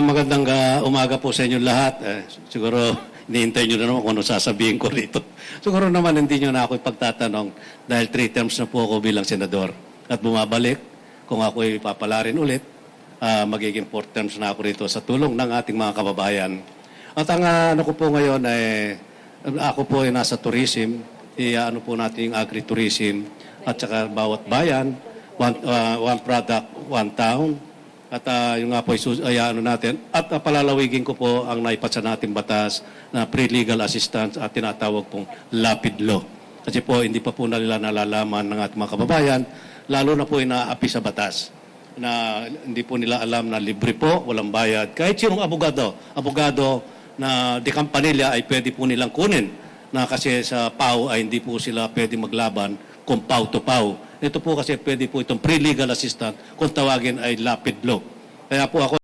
magandang ah, umaga po sa inyo lahat. Eh, siguro, iniintay nyo na naman kung ano sasabihin ko rito. Siguro naman hindi nyo na ako ipagtatanong dahil three terms na po ako bilang senador. At bumabalik, kung ako ipapalarin ulit, ah, magiging four terms na ako rito sa tulong ng ating mga kababayan. At ang ah, ano ko po ngayon ay, ako po ay nasa tourism, i ano po natin yung agritourism at saka bawat bayan, one, ah, one product, one town, at ah, yung nga po ay, ano natin. At ah, palalawigin ko po ang naipasa nating batas na pre-legal assistance at tinatawag pong lapid law. Kasi po hindi pa po nila nalalaman ng ating mga kababayan, lalo na po inaapi sa batas na hindi po nila alam na libre po, walang bayad. Kahit sinong abogado, abogado na di kampanilya ay pwede po nilang kunin na kasi sa PAW ay hindi po sila pwede maglaban kung PAW to PAW. Ito po kasi pwede po itong pre-legal assistant kung tawagin ay lapid law. Kaya po ako